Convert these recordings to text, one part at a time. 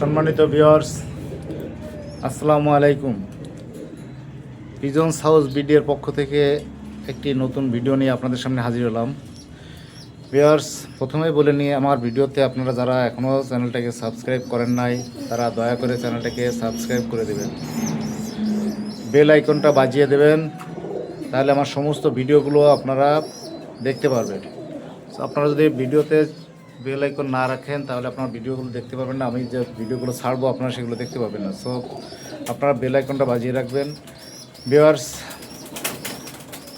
সম্মানিত ভিওর্স আসসালামু আলাইকুম। পিজন্স হাউস বিডিওর পক্ষ থেকে একটি নতুন ভিডিও নিয়ে আপনাদের সামনে হাজির হলাম। ভিওর্স প্রথমেই বলে নিয়ে আমার ভিডিওতে আপনারা যারা এখনও চ্যানেলটাকে সাবস্ক্রাইব করেন নাই, তারা দয়া করে চ্যানেলটাকে সাবস্ক্রাইব করে দেবেন। বেল আইকনটা বাজিয়ে দেবেন, তাহলে আমার সমস্ত ভিডিওগুলো আপনারা দেখতে পারবেন। আপনারা যদি ভিডিওতে বেল আইকন না রাখেন, তাহলে আপনার ভিডিওগুলো দেখতে পাবেন না। আমি যে ভিডিওগুলো ছাড়বো, আপনারা সেগুলো দেখতে পাবেন না। সো আপনারা বেল আইকনটা বাজিয়ে রাখবেন। ভিওয়ার্স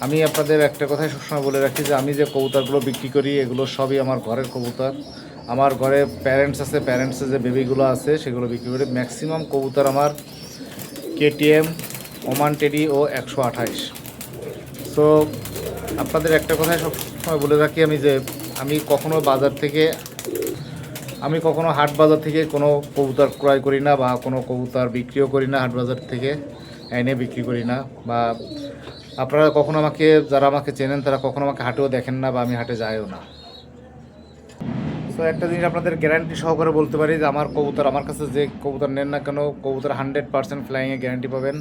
আমি আপনাদের একটা কথাই সবসময় বলে রাখি যে, আমি যে কবুতরগুলো বিক্রি করি, এগুলো সবই আমার ঘরের কবুতর। আমার ঘরে প্যারেন্টস আছে প্যারেন্টসের যে বেবিগুলো আছে, সেগুলো বিক্রি করি। ম্যাক্সিমাম কবুতর আমার কেটিএম ওমান টেডি ও একশো আঠাইশ সো আপনাদের একটা কথাই সবসময় বলে রাখি আমি যে আমি কখনো বাজার থেকে, আমি কখনো হাট বাজার থেকে কোনো কবুতর ক্রয় করি না বা কোনো কবুতর বিক্রিও করি না হাট বাজার থেকে, এনে বিক্রি করি না বা আপনারা কখনো আমাকে, যারা আমাকে চেনেন তারা কখনো আমাকে হাটেও দেখেন না বা আমি হাটে যাইও না। তো একটা জিনিস আপনাদের গ্যারান্টি সহকারে বলতে পারি যে আমার কবুতর, আমার কাছে যে কবুতর নেন না কেন, কবুতর হান্ড্রেড পার্সেন্ট ফ্লাইংয়ে গ্যারান্টি পাবেন।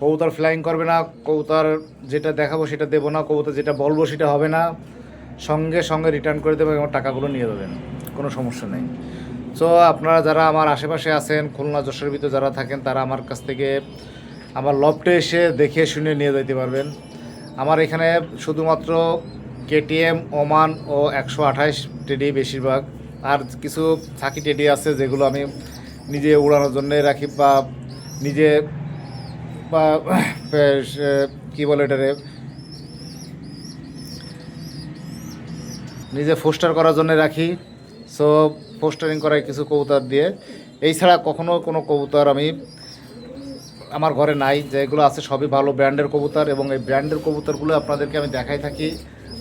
কবুতর ফ্লাইং করবে না, কবুতর যেটা দেখাবো সেটা দেবো না, কবুতর যেটা বলব সেটা হবে না। সঙ্গে সঙ্গে রিটার্ন করে দেবেন এবং টাকাগুলো নিয়ে দেবেন। কোনো সমস্যা নেই। সো আপনারা যারা আমার আশেপাশে আছেন, খুলনা যশোর ভিতরে যারা থাকেন, তারা আমার কাছ থেকে আমার লফটে এসে দেখে শুনে নিয়ে যেতে পারবেন। আমার এখানে শুধুমাত্র কেটিএম ওমান ও একশো আঠাইশ টেডি বেশিরভাগ। আর কিছু থাকি টেডি আছে যেগুলো আমি নিজে উড়ানোর জন্য রাখি বা নিজে বা কী বলে এটারে? নিজে পোস্টার করার জন্য রাখি। সো পোস্টারিং করাই কিছু কবুতর দিয়ে। এই ছাড়া কখনো কোনো কবুতর আমি আমার ঘরে নাই, যেগুলো আছে সবই ভালো ব্র্যান্ডের কবুতর এবং এই ব্র্যান্ডের কবুতরগুলো আপনাদেরকে আমি দেখাই থাকি।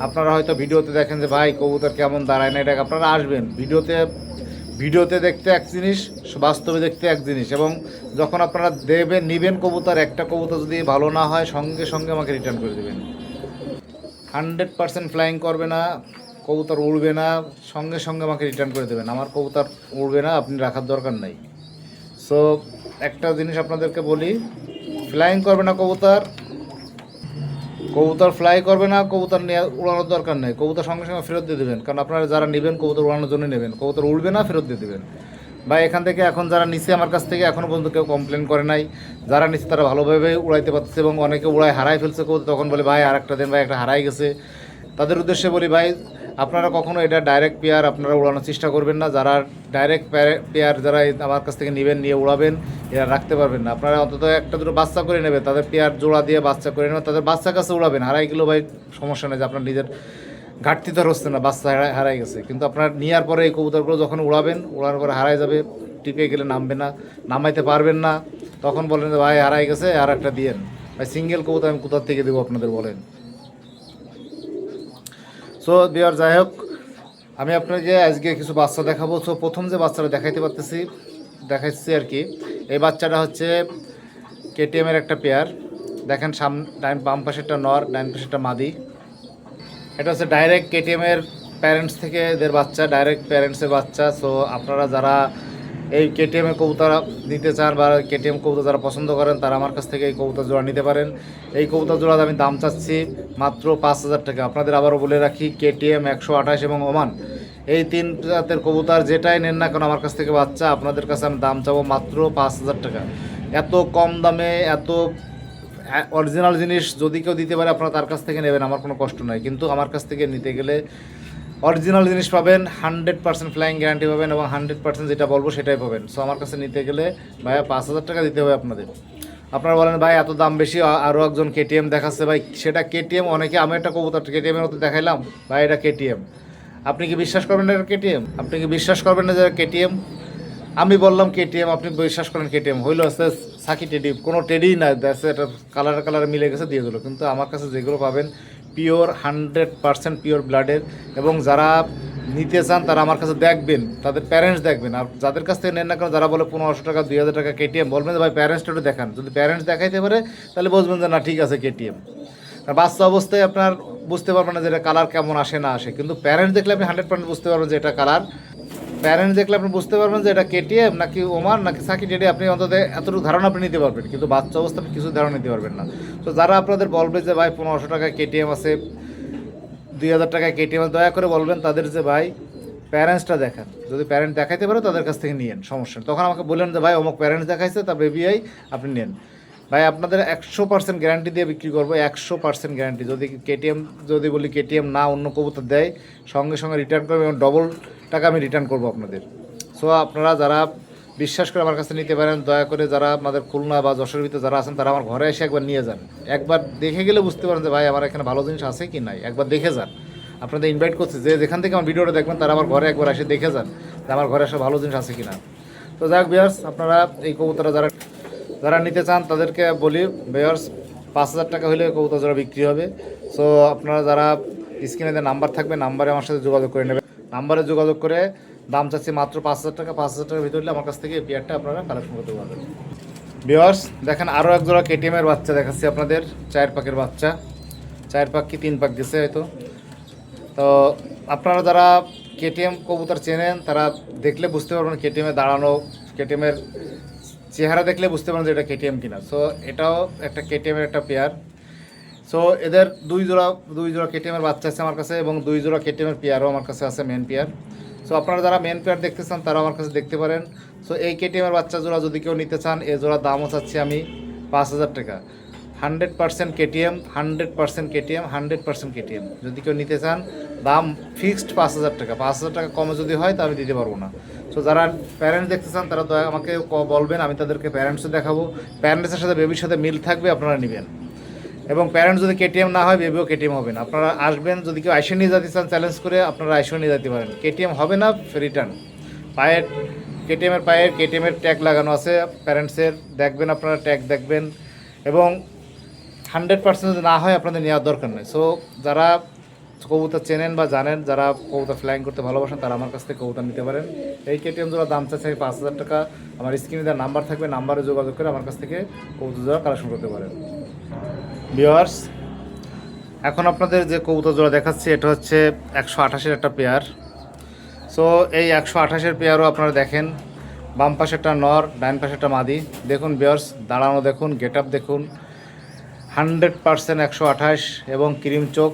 আপনারা হয়তো ভিডিওতে দেখেন যে, ভাই, কবুতর কেমন দাঁড়ায় না? এটা আপনারা আসবেন। ভিডিওতে ভিডিওতে দেখতে এক জিনিস, বাস্তবে দেখতে এক জিনিস এবং যখন আপনারা দেবেন, নিবেন কবুতর, একটা কবুতর যদি ভালো না হয়, সঙ্গে সঙ্গে আমাকে রিটার্ন করে দেবেন। হান্ড্রেড পার্সেন্ট ফ্লাইং করবে না। কবুতর উড়বে না, সঙ্গে সঙ্গে আমাকে রিটার্ন করে দেবেন। আমার কবুতর উড়বে না, আপনি রাখার দরকার নাই। সো একটা জিনিস আপনাদেরকে বলি ফ্লাইং করবে না কবুতর কবুতর ফ্লাই করবে না, কবুতর নিয়ে উড়ানোর দরকার নেই। কবুতর সঙ্গে সঙ্গে ফেরত দিয়ে দেবেন। কারণ আপনারা যারা নেবেন, কবুতর উড়ানোর জন্য নেবেন। কবুতর উড়বে না, ফেরত দিয়ে দেবেন। বা এখান থেকে এখন যারা নিচে আমার কাছ থেকে এখনও পর্যন্ত কেউ কমপ্লেন করে নাই, যারা নিচে তারা ভালোভাবে উড়াইতে পারতেছে এবং অনেকে উড়ায় হারাই ফেলছে কবুতর, তখন বলে, ভাই আর একটা দিন, ভাই, একটা হারাই গেছে। তাদের উদ্দেশ্যে বলি, ভাই আপনারা কখনো এটা ডাইরেক্ট পেয়ার আপনারা উড়ানোর চেষ্টা করবেন না। যারা ডাইরেক্ট পেয়ার যারা আমার কাছ থেকে নেবেন, নিয়ে উড়াবেন, এরা রাখতে পারবেন না। আপনারা অন্তত একটা দুটো বাচ্চা করে নেবেন, তাদের পেয়ার জোড়া দিয়ে বাচ্চা করে নেবেন, তাদের বাচ্চা কাছে উড়াবেন। হারাই গেলেও ভাই সমস্যা নেই যে আপনার নিজের ঘাটতি তো হচ্ছে না, বাচ্চা হারাই গেছে। কিন্তু আপনার নেওয়ার পরে এই কবুতরগুলো যখন উড়াবেন, উড়ানোর পরে হারাই যাবে, টিপে গেলে নামবে না, নামাইতে পারবেন না। তখন বলেন যে, ভাই, হারাই গেছে, আর একটা দিয়েন ভাই সিঙ্গেল কবুতর আমি কোথার থেকে দেবো আপনাদের বলেন? সো বিয়ার যাই হোক আমি আপনাকে আজকে কিছু বাচ্চা দেখাবো। সো প্রথম যে বাচ্চাটা দেখাইতে পারতেছি দেখাচ্ছি আর কি, এই বাচ্চাটা হচ্ছে কেটিএমের একটা পেয়ার দেখেন সাম ডাইন বাম পাশেরটা নর ডাইন পাশেরটা মাদি। এটা হচ্ছে ডাইরেক্ট কেটিএমের প্যারেন্টস থেকে এদের বাচ্চা ডাইরেক্ট প্যারেন্টসের বাচ্চা। সো আপনারা যারা এই কেটিএমে কবুতর নিতে চান বা কেটিএম কবুতর যারা পছন্দ করেন, তারা আমার কাছ থেকে এই কবুতর জোড়া নিতে পারেন। এই কবুতর জোড়ার আমি দাম চাচ্ছি মাত্র পাঁচ হাজার টাকা। আপনাদের আবারও বলে রাখি কেটিএম একশো আঠাশ এবং ওমান এই তিন জাতের কবুতর যেটাই নেন না কেন আমার কাছ থেকে বাচ্চা, আপনাদের কাছে আমি দাম চাবো মাত্র পাঁচ হাজার টাকা। এত কম দামে, এত অরিজিনাল জিনিস যদি কেউ দিতে পারে, আপনারা তার কাছ থেকে নেবেন, আমার কোনো কষ্ট নাই। কিন্তু আমার কাছ থেকে নিতে গেলে অরিজিনাল জিনিস পাবেন হান্ড্রেড পার্সেন্ট ফ্লাইং গ্যারান্টি পাবেন এবং হান্ড্রেড পার্সেন্ট যেটা বলব সেটাই পাবেন। সো আমার কাছে নিতে গেলে ভাইয়া পাঁচ হাজার টাকা দিতে হবে আপনাদের। আপনারা বলেন, ভাই, এত দাম বেশি আরও একজন কেটিএম দেখাচ্ছে। ভাই, সেটা কেটিএম অনেকে, আমি একটা কবুতর কেটিএমের মতো দেখাইলাম। ভাই, এটা কেটিএম আপনি কি বিশ্বাস করবেন এটা কেটিএম আপনি কি বিশ্বাস করবেন না যে কেটিএম আমি বললাম কেটিএম আপনি বিশ্বাস করেন কেটিএম হইল হচ্ছে সাকি টেডি, কোনো টেডি না, দেখছে এটা কালার কালার মিলে গেছে, দিয়ে দিল। কিন্তু আমার কাছে যেগুলো পাবেন পিওর হান্ড্রেড পারসেন্ট পিওর ব্লাডের এবং যারা নিতে চান তারা আমার কাছে দেখবেন, তাদের প্যারেন্টস দেখবেন। আর যাদের কাছ থেকে নেন না কেন, যারা বলে পনেরোশো টাকা, দুই হাজার টাকা কেটিএম বলবেন ভাই প্যারেন্টসটা একটু দেখান। যদি প্যারেন্টস দেখাইতে পারে, তাহলে বুঝবেন যে, না, ঠিক আছে কেটিএম আর বাচ্চা অবস্থায় আপনার বুঝতে পারবেন না যে, এটা কালার কেমন আসে, না আসে। কিন্তু প্যারেন্টস দেখলে আপনি হান্ড্রেড পার্সেন্ট বুঝতে পারবেন যে, এটা কালার প্যারেন্টস দেখলে আপনি বুঝতে পারবেন যে এটা কেটিএম নাকি ওমান নাকি সাকি ডেডি আপনি অন্তত এতটুকু ধারণা আপনি নিতে পারবেন। কিন্তু বাচ্চা অবস্থা আপনি কিছু ধারণা নিতে পারবেন না। তো যারা আপনাদের বলবে যে, ভাই, পনেরোশো টাকায় কেটিএম আছে, দুই হাজার টাকায় কেটিএম দয়া করে বলবেন তাদের যে, ভাই প্যারেন্টসটা দেখান। যদি প্যারেন্ট দেখাইতে পারে, তাদের কাছ থেকে নিয়েন, সমস্যা। তখন আমাকে বললেন যে, ভাই, অমুক প্যারেন্টস দেখাইছে তার বেবিআই আপনি নেন। ভাই, আপনাদের একশো পার্সেন্ট গ্যারান্টি দিয়ে বিক্রি করব, একশো পার্সেন্ট গ্যারান্টি যদি কেটিএম যদি বলি কেটিএম না অন্য কবুতর দেয়, সঙ্গে সঙ্গে রিটার্ন করবে এবং ডবল টাকা আমি রিটার্ন করব আপনাদের। সো আপনারা যারা বিশ্বাস করে আমার কাছে নিতে পারেন, দয়া করে যারা আমাদের খুলনা বা যশোর ভিতরে যারা আছেন, তারা আমার ঘরে এসে একবার নিয়ে যান। একবার দেখে গেলে বুঝতে পারেন যে, ভাই, আমার এখানে ভালো জিনিস আছে কি নাই? একবার দেখে যান। আপনাদের ইনভাইট করছি যে, যেখান থেকে আমার ভিডিওটা দেখবেন, তারা আমার ঘরে একবার এসে দেখে যান যে, আমার ঘরে এসে ভালো জিনিস আছে কি না। তো যাক বিয়ার্স আপনারা এই কবুতরা যারা যারা নিতে চান, তাদেরকে বলি বেয়ার্স পাঁচ হাজার টাকা হলে কবুতর জোড়া বিক্রি হবে। সো আপনারা যারা স্ক্রিনে নাম্বার থাকবে নাম্বারে আমার সাথে যোগাযোগ করে নেবেন। নাম্বারে যোগাযোগ করে দাম চাচ্ছি মাত্র পাঁচ হাজার টাকা, পাঁচ হাজার টাকার ভিতরে আমার কাছ থেকে পেয়ারটা আপনারা কালেকশন করতে পারবেন। বিয়ার্স দেখেন আরও এক জোড়া কেটিএমের বাচ্চা দেখাচ্ছি আপনাদের চায়ের পাকের বাচ্চা। চায়ের পাক কি তিন পাক গেছে হয়তো। তো আপনারা যারা কেটিএম কবুতর চেনেন, তারা দেখলে বুঝতে পারবেন কেটিএমে দাঁড়ানো কেটিএমের চেহারা দেখলে বুঝতে পারেন যে এটা কেটিএম কিনা। সো এটাও একটা কেটিএমের একটা পেয়ার সো এদের দুই জোড়া দুই জোড়া কেটিএমের বাচ্চা আছে আমার কাছে এবং দুই জোড়া কেটিএমের পেয়ারও আমার কাছে আছে মেন পেয়ার সো আপনারা যারা মেন পেয়ার দেখতে চান তারাও আমার কাছে দেখতে পারেন। সো এই কেটিএমের বাচ্চা জোড়া যদি কেউ নিতে চান, এ জোড়া দামও চাচ্ছি আমি পাঁচ হাজার টাকা। Hundred percent KTM hundred percent KTM hundred percent KTM যদি কেউ নিতে চান, দাম ফিক্সড পাঁচ হাজার টাকা। পাঁচ হাজার টাকা কমে যদি হয়, তা আমি দিতে পারব না। সো যারা প্যারেন্টস দেখতে চান, তারা আমাকে বলবেন, আমি তাদেরকে প্যারেন্টসও দেখাবো। প্যারেন্টসের সাথে বেবির সাথে মিল থাকবে, আপনারা নেবেন। এবং প্যারেন্টস যদি কেটিএম না হয় বেবিও কেটিএম হবে না। আপনারা আসবেন, যদি কেউ আইসে নিয়ে যেতে চান চ্যালেঞ্জ করে, আপনারা আইসেও নিয়ে যেতে পারেন। কেটিএম হবে না রিটার্ন পায়ের কেটিএমের পায়ের কেটিএমের ট্যাগ লাগানো আছে প্যারেন্টসের দেখবেন আপনারা ট্যাগ দেখবেন। এবং হান্ড্রেড পার্সেন্ট যদি না হয়, আপনাদের নেওয়ার দরকার নেই। সো যারা কবুতর চেনেন বা জানেন, যারা কবুতর ফ্লাইং করতে ভালোবাসেন, তারা আমার কাছ থেকে কবুতর নিতে পারেন। এই কেটিএম জোড়া দাম চাচ্ছে পাঁচ হাজার টাকা। আমার স্ক্রিনে দেওয়ার নাম্বার থাকবে নাম্বারে যোগাযোগ করে আমার কাছ থেকে কবুতর জোড়া কালেকশন করতে পারেন। ভিওয়ার্স এখন আপনাদের যে কবুতর জোড়া দেখাচ্ছি, এটা হচ্ছে একশো আঠাশের একটা পেয়ার। সো এই একশো আঠাশের পেয়ারও আপনারা দেখেন, বাম পাশেরটা নর, ডান একটা মাদি। দেখুন বিয়ার্স দাঁড়ানো দেখুন গেট আপ দেখুন। হান্ড্রেড পার্সেন্ট একশো আঠাশ এবং ক্রিম চোখ।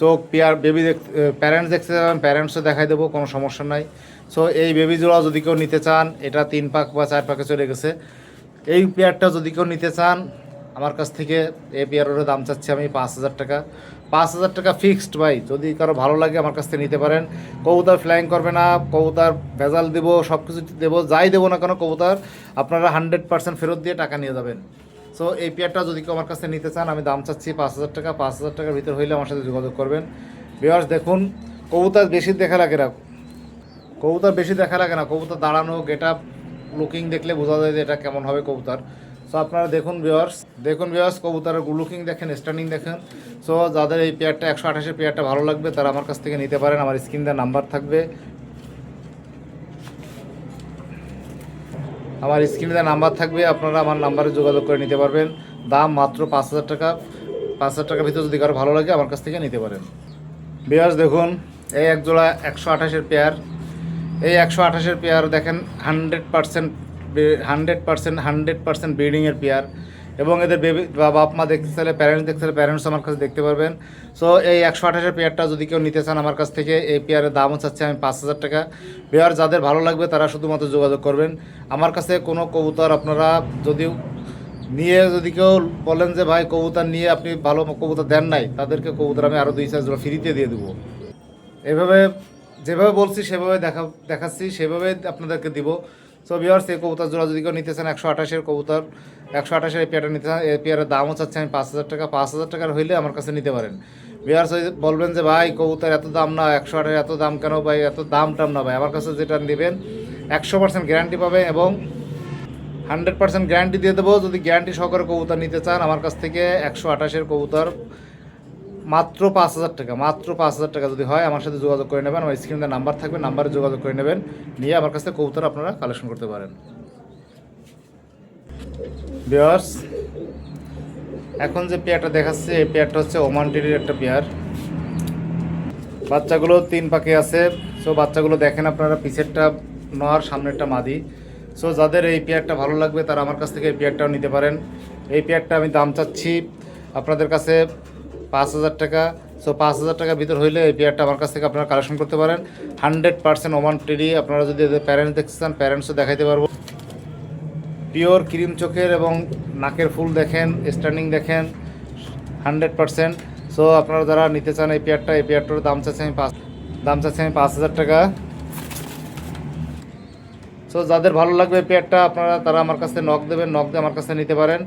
চোখ, পেয়ার, বেবি দেখ প্যারেন্টস দেখতে যাবেন প্যারেন্টসও দেখাই দেবো, কোনো সমস্যা নাই। সো এই বেবি জোড়া যদি কেউ নিতে চান, এটা তিন পাক বা চার পাকে চলে গেছে। এই পেয়ারটা যদি কেউ নিতে চান আমার কাছ থেকে এই পেয়ারের দাম চাচ্ছি আমি পাঁচ হাজার টাকা। পাঁচ হাজার টাকা ফিক্সড ভাই, যদি কারও ভালো লাগে আমার কাছ থেকে নিতে পারেন। কবুতার ফ্লাইং করবে না, কবুতার ভেজাল দেবো সব কিছু দেবো, যাই দেবো না কেন কবুতার, আপনারা হান্ড্রেড পার্সেন্ট ফেরত দিয়ে টাকা নিয়ে যাবেন। সো এই পেয়ারটা যদি কেউ আমার কাছে নিতে চান, আমি দাম চাচ্ছি পাঁচ হাজার টাকা, পাঁচ হাজার টাকার ভিতর হইলে আমার সাথে যোগাযোগ করবেন। বিয়ার্স দেখুন, কবুতার বেশি দেখা লাগে না। কবুতার বেশি দেখা লাগে না। কবুতর দাঁড়ানো গেট আপ লুকিং দেখলে বোঝা যায় যে এটা কেমন হবে কবুতর। সো আপনারা দেখুন ভিওয়ার্স দেখুন ভিওয়ার্স কবুতরের লুকিং দেখেন স্ট্যান্ডিং দেখেন। সো যাদের এই পেয়ারটা একশো আঠাশের পেয়ারটা ভালো লাগবে, তারা আমার কাছ থেকে নিতে পারেন। আমার স্ক্রিন দেওয়ার নাম্বার থাকবে। আমার স্ক্রিনে নাম্বার থাকবে, আপনারা আমার নাম্বারে যোগাযোগ করে নিতে পারবেন। দাম মাত্র পাঁচ হাজার টাকা। পাঁচ হাজার টাকার ভিতরে যদি কারও ভালো লাগে, আমার কাছ থেকে নিতে পারেন। বিয়ার্স দেখুন, এই এক জোড়া একশো আঠাশের পেয়ার এই একশো আঠাশের পেয়ার দেখেন hundred percent hundred percent hundred percent ব্রিডিংয়ের pair এবং এদের বেবি বা বাপ মা দেখতে চাইলে প্যারেন্টস দেখতে চাইলে প্যারেন্টস আমার কাছে দেখতে পারবেন। সো এই একশো আঠাশের পেয়ারটা যদি কেউ নিতে চান আমার কাছ থেকে, এই পেয়ারের দামও হচ্ছে আমি পাঁচ হাজার টাকা। পেয়ার যাদের ভালো লাগবে, তারা শুধুমাত্র যোগাযোগ করবেন। আমার কাছে কোনো কবুতর আপনারা যদি নিয়ে যদি কেউ বলেন যে, ভাই, কবুতর নিয়ে আপনি ভালো কবুতর দেন নাই, তাদেরকে কবুতর আমি আরও দুই চার জোড়া ফ্রিতে দিয়ে দেবো। এভাবে, যেভাবে বলছি, সেভাবে দেখা, দেখাচ্ছি, সেভাবে আপনাদেরকে দিব। সো বিয়ার্স এই কবুতর জোড়া যদি কেউ নিতে চান, একশো আঠাশের কবুতর, একশো আঠাশের পেয়ারটা নিতে চান, এই পেয়ারের দামও চাচ্ছে আমি পাঁচ হাজার টাকা, পাঁচ হাজার টাকার হইলে আমার কাছে নিতে পারেন। বিয়ার্স ওই বলবেন যে, ভাই, কবুতর এত দাম না, একশো আঠাশ এত দাম কেন ভাই? এত দাম টাম না ভাই। আমার কাছে যেটা নেবেন, একশো পার্সেন্ট গ্যারান্টি পাবেন এবং হান্ড্রেড পার্সেন্ট গ্যারান্টি দিয়ে দেবো। যদি গ্যারান্টি সহকারে কবুতর নিতে চান, আমার কাছ থেকে একশো আঠাশের কবুতর মাত্র পাঁচ হাজার টাকা, মাত্র পাঁচ হাজার টাকা যদি হয়, আমার সাথে যোগাযোগ করে নেবেন, আমার স্ক্রিনে নাম্বার থাকবে নাম্বারে যোগাযোগ করে নেবেন, নিয়ে আমার কাছ থেকে কবুতর আপনারা কালেকশন করতে পারেন। বিয়ার্স এখন যে পেয়ারটা দেখাচ্ছে, এই পেয়ারটা হচ্ছে ওমান টিরির একটা পেয়ার বাচ্চাগুলো তিন পাখি আছে সো বাচ্চাগুলো দেখেন আপনারা, পিছেরটা নর, সামনেরটা মাদি। সো যাদের এই পেয়ারটা ভালো লাগবে, তারা আমার কাছ থেকে এই পেয়ারটাও নিতে পারেন। এই পেয়ারটা আমি দাম চাচ্ছি আপনাদের কাছে পাঁচ হাজার টাকা। সো পাঁচ হাজার টাকার ভিতর হইলে এই পেয়ারটা আমার কাছ থেকে আপনারা কালেকশন করতে পারেন। হান্ড্রেড পার্সেন্ট ওমান টেরি আপনারা যদি প্যারেন্টস দেখতে চান প্যারেন্টসও দেখাইতে পারব। পিওর ক্রিম চোখের এবং নাকের ফুল দেখেন স্ট্যান্ডিং দেখেন, হান্ড্রেড পার্সেন্ট। সো আপনারা যারা নিতে চান এই পেয়ারটা এই পেয়ারটার দাম চাচ্ছি আমি পাঁচ দাম চাচ্ছি আমি পাঁচ হাজার টাকা। সো যাদের ভালো লাগবে পেয়ারটা আপনারা, তারা আমার কাছে নক দেবেন নক দিয়ে আমার কাছে নিতে পারেন।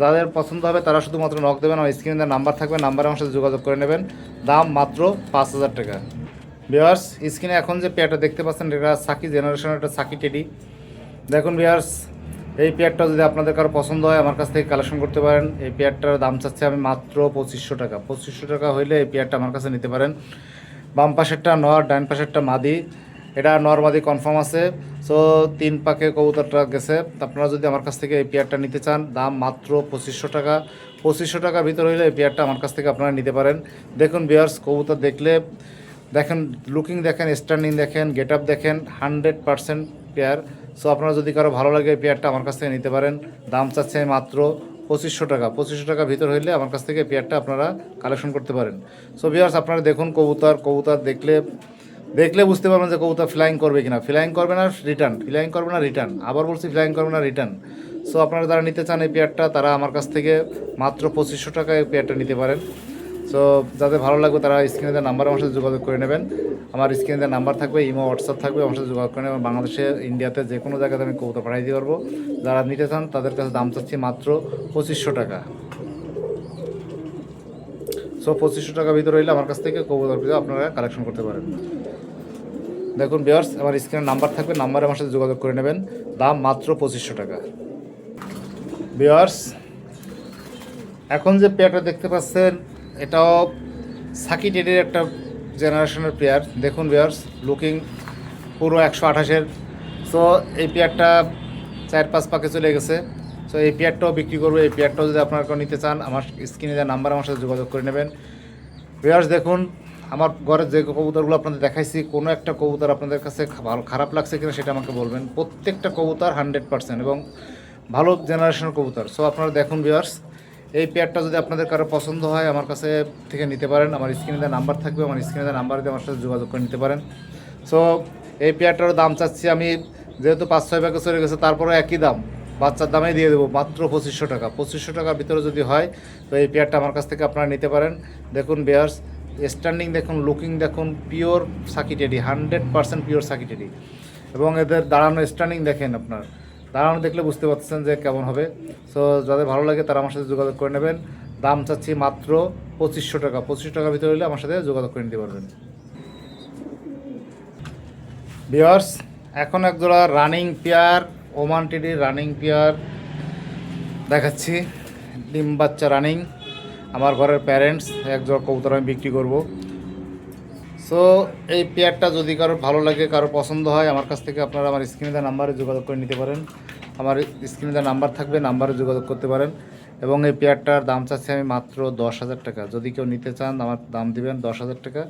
যাদের পছন্দ হবে তারা শুধুমাত্র নক দেবেন আমার স্ক্রিনে নাম্বার থাকবে নাম্বারে আমার সাথে যোগাযোগ করে নেবেন। দাম মাত্র পাঁচ হাজার টাকা। বিয়ার্স স্ক্রিনে এখন যে পেয়ারটা দেখতে পাচ্ছেন, এটা সাকি জেনারেশনের একটা সাকি টেডি দেখুন বিয়ার্স এই পেয়ারটা যদি আপনাদের কারও পছন্দ হয়, আমার কাছ থেকে কালেকশন করতে পারেন। এই পেয়ারটার দাম চাচ্ছে আমি মাত্র পঁচিশশো টাকা। পঁচিশশো টাকা হইলে এই পেয়ারটা আমার কাছে নিতে পারেন। বাম পাশেরটা নর, ডান পাশেরটা মাদি। এটা নর মাদি কনফার্ম আছে। সো তিন পাকে কবুতরটা গেছে। আপনারা যদি আমার কাছ থেকে এই পেয়ারটা নিতে চান, দাম মাত্র পঁচিশশো টাকা। পঁচিশশো টাকার ভিতর হইলে এই পেয়ারটা আমার কাছ থেকে আপনারা নিতে পারেন। দেখুন বিয়ার্স কবুতর দেখলে দেখেন লুকিং দেখেন স্ট্যান্ডিং দেখেন গেট আপ দেখেন হান্ড্রেড পার্সেন্ট পেয়ার। সো আপনারা যদি কারও ভালো লাগে এই পেয়ারটা আমার কাছ থেকে নিতে পারেন। দাম চাচ্ছে মাত্র পঁচিশশো টাকা। পঁচিশশো টাকা ভিতর হইলে আমার কাছ থেকে পেয়ারটা আপনারা কালেকশন করতে পারেন। সো বিয়ার্স আপনারা দেখুন কবুতর কবুতর দেখলে দেখলে বুঝতে পারবেন যে কবুতর ফ্লাইং করবে কিনা। ফ্লাইং করবে না রিটার্ন ফ্লাইং করবে না রিটার্ন আবার বলছি ফ্লাইং করবে না রিটার্ন সো আপনারা যারা নিতে চান এই পেয়ারটা তারা আমার কাছ থেকে মাত্র পঁচিশশো টাকায় পেয়ারটা নিতে পারেন। সো যাদের ভালো লাগবে তারা স্ক্রিনে দেওয়া নাম্বার আমার সাথে যোগাযোগ করে নেবেন। আমার স্ক্রিনে দেওয়া নাম্বার থাকবে, ইমো হোয়াটসঅ্যাপ থাকবে, আমার সাথে যোগাযোগ করে নেবেন। বাংলাদেশে ইন্ডিয়াতে যে কোনো জায়গাতে আমি কবুতর পাঠিয়ে দিতে পারব। যারা নিতে চান, তাদের কাছে দাম চাচ্ছি মাত্র পঁচিশশো টাকা। সো পঁচিশশো টাকা ভিতরে হইলে আমার কাছ থেকে কবুতর আপনারা কালেকশন করতে পারেন। দেখুন বিয়ার্স আমার স্ক্রিনে নাম্বার থাকবে নাম্বারে আমার সাথে যোগাযোগ করে নেবেন। দাম মাত্র পঁচিশশো টাকা। বিয়ার্স এখন যে পেয়ারটা দেখতে পাচ্ছেন, এটাও সাকি টেডের একটা জেনারেশনের পেয়ার দেখুন বিয়ার্স লুকিং পুরো একশো আঠাশের। সো এই পেয়ারটা চার পাঁচ পাকে চলে গেছে। সো এই পেয়ারটাও বিক্রি করব, এই পেয়ারটাও যদি আপনারা নিতে চান, আমার স্ক্রিনে দেওয়া নাম্বার আমার সাথে যোগাযোগ করে নেবেন। বিয়ার্স দেখুন আমার ঘরের যে কবুতরগুলো আপনাদের দেখাইছি, কোনো একটা কবুতর আপনাদের কাছে ভালো খারাপ লাগছে কিনা সেটা আমাকে বলবেন। প্রত্যেকটা কবুতর হান্ড্রেড পার্সেন্ট এবং ভালো জেনারেশনের কবুতর। সো আপনারা দেখুন বিয়ার্স এই পেয়ারটা যদি আপনাদের কারও পছন্দ হয়, আমার কাছে থেকে নিতে পারেন। আমার স্ক্রিনে দেওয়া নাম্বার থাকবে, আমার স্ক্রিনে দেওয়া নাম্বার দিয়ে আমার সাথে যোগাযোগ করে নিতে পারেন। সো এই পেয়ারটারও দাম চাচ্ছি আমি, যেহেতু পাঁচ, ছয় ব্যাগে চলে গেছে তারপরে একই দাম। বাচ্চার দামেই দিয়ে দেবো, মাত্র পঁচিশশো টাকা। পঁচিশশো টাকার ভিতরে যদি হয়, তো এই পেয়ারটা আমার কাছ থেকে আপনারা নিতে পারেন। দেখুন বেয়ার্স স্ট্যান্ডিং দেখুন লুকিং দেখুন পিওর সাকিটেডি হান্ড্রেড পার্সেন্ট পিওর সাকিটেডি এবং এদের দাঁড়ানো স্ট্যান্ডিং দেখেন আপনার। দাঁড়ানো দেখলে বুঝতে পারছেন যে কেমন হবে। সো যাদের ভালো লাগে তারা আমার সাথে যোগাযোগ করে নেবেন। দাম চাচ্ছি মাত্র পঁচিশশো টাকা। পঁচিশশো টাকার ভিতরে হলে আমার সাথে যোগাযোগ করে নিতে পারবেন। বিয়ার্স এখন এক জোড়া রানিং পেয়ার ওমান টিডির রানিং পেয়ার দেখাচ্ছি। ডিম বাচ্চা রানিং আমার ঘরের প্যারেন্টস এক জোড়া কবুতর আমি বিক্রি করব। সো এই পেয়ারটা যদি কারোর ভালো লাগে কারোর পছন্দ হয়, আমার কাছ থেকে আপনারা আমার স্ক্রিনে দেওয়া নাম্বারে যোগাযোগ করে নিতে পারেন। আমার স্ক্রিনে দেওয়া নাম্বার থাকবে নাম্বারে যোগাযোগ করতে পারেন। এবং এই পেয়ারটার দাম চাচ্ছি আমি মাত্র দশ হাজার টাকা। যদি কেউ নিতে চান, আমার দাম দিবেন দশ হাজার টাকা।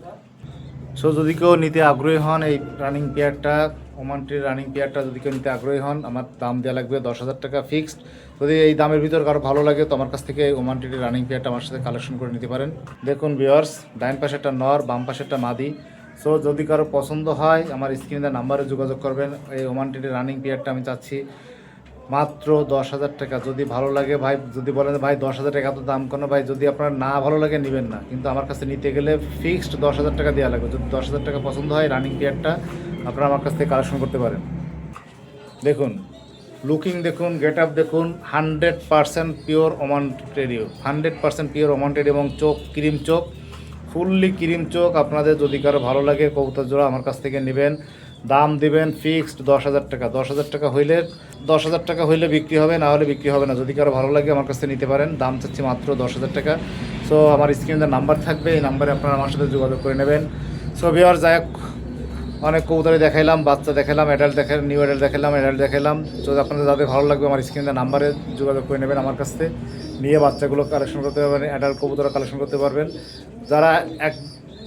সো যদি কেউ নিতে আগ্রহী হন এই রানিং পেয়ারটা ওমানটির রানিং পেয়ারটা যদি কেউ নিতে আগ্রহী হন, আমার দাম দেওয়া লাগবে দশ হাজার টাকা ফিক্সড যদি এই দামের ভিতর কারও ভালো লাগে, তো আমার কাছ থেকে ওমানটির রানিং পেয়ারটা আমার সাথে কালেকশন করে নিতে পারেন। দেখুন বিয়ার্স ডাইন পাশে একটা নর, বাম পাশে একটা মাদি। সো যদি কারও পছন্দ হয়, আমার স্ক্রিনে নাম্বারে যোগাযোগ করবেন। এই ওমানটির রানিং পেয়ারটা আমি চাচ্ছি মাত্র দশ হাজার টাকা। যদি ভালো লাগে ভাই, যদি বলেন ভাই দশ হাজার টাকা তো দাম কোনো ভাই? যদি আপনার না ভালো লাগে, নেবেন না। কিন্তু আমার কাছে নিতে গেলে ফিক্সড দশ হাজার টাকা দেওয়া লাগবে। যদি দশ হাজার টাকা পছন্দ হয় রানিং পেয়ারটা আপনারা আমার কাছ থেকে কালেকশন করতে পারেন। দেখুন লুকিং দেখুন গেট আপ দেখুন হান্ড্রেড পারসেন্ট পিওর ওমান টেরিও হান্ড্রেড পারসেন্ট পিওর ওমান টেরিও এবং চোখ, ক্রিম চোখ। ফুললি ক্রিম চোখ। আপনাদের যদি কারও ভালো লাগে, কবুতর জোড়া আমার কাছ থেকে নেবেন। দাম দিবেন ফিক্সড দশ হাজার টাকা। দশ হাজার টাকা হইলে, দশ হাজার টাকা হইলে বিক্রি হবে, না হলে বিক্রি হবে না। যদি কারও ভালো লাগে আমার কাছে নিতে পারেন। দাম চাচ্ছি মাত্র দশ হাজার টাকা। সো আমার স্ক্রিনে নাম্বার থাকবে, এই নাম্বারে আপনারা আমার সাথে যোগাযোগ করে নেবেন। সো বিহার যাই অনেক কবুতরে দেখাইলাম, বাচ্চা দেখালাম অ্যাডাল্ট দেখাই নিউ অ্যাডাল্ট দেখালাম অ্যাডাল্ট দেখালাম যদি আপনাদের যাদের ভালো লাগবে আমার স্ক্রিনে নাম্বারে যোগাযোগ করে নেবেন আমার কাছ নিয়ে বাচ্চাগুলো কালেকশন করতে পারবেন অ্যাডাল্ট কবুতর কালেকশন করতে পারবেন। যারা এক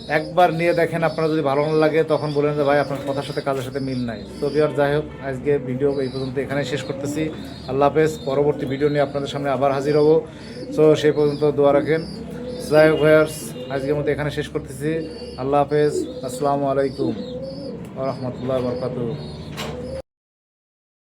একবার নিয়ে দেখেন আপনার যদি ভালো না লাগে, তখন বলেন যে, ভাই, আপনার কথার সাথে, কাজের সাথে মিল নাই। তো বিয়ার, যাই হোক, আজকে ভিডিও এই পর্যন্ত এখানে শেষ করতেছি। আল্লাহ হাফেজ। পরবর্তী ভিডিও নিয়ে আপনাদের সামনে আবার হাজির হব। সো সেই পর্যন্ত দোয়া রাখেন। যাই হোক ভাইয়ার্স আজকের মতো এখানে শেষ করতেছি। আল্লাহ হাফেজ। আসসালামু আলাইকুম রহমতুল্লাহ বরকাতু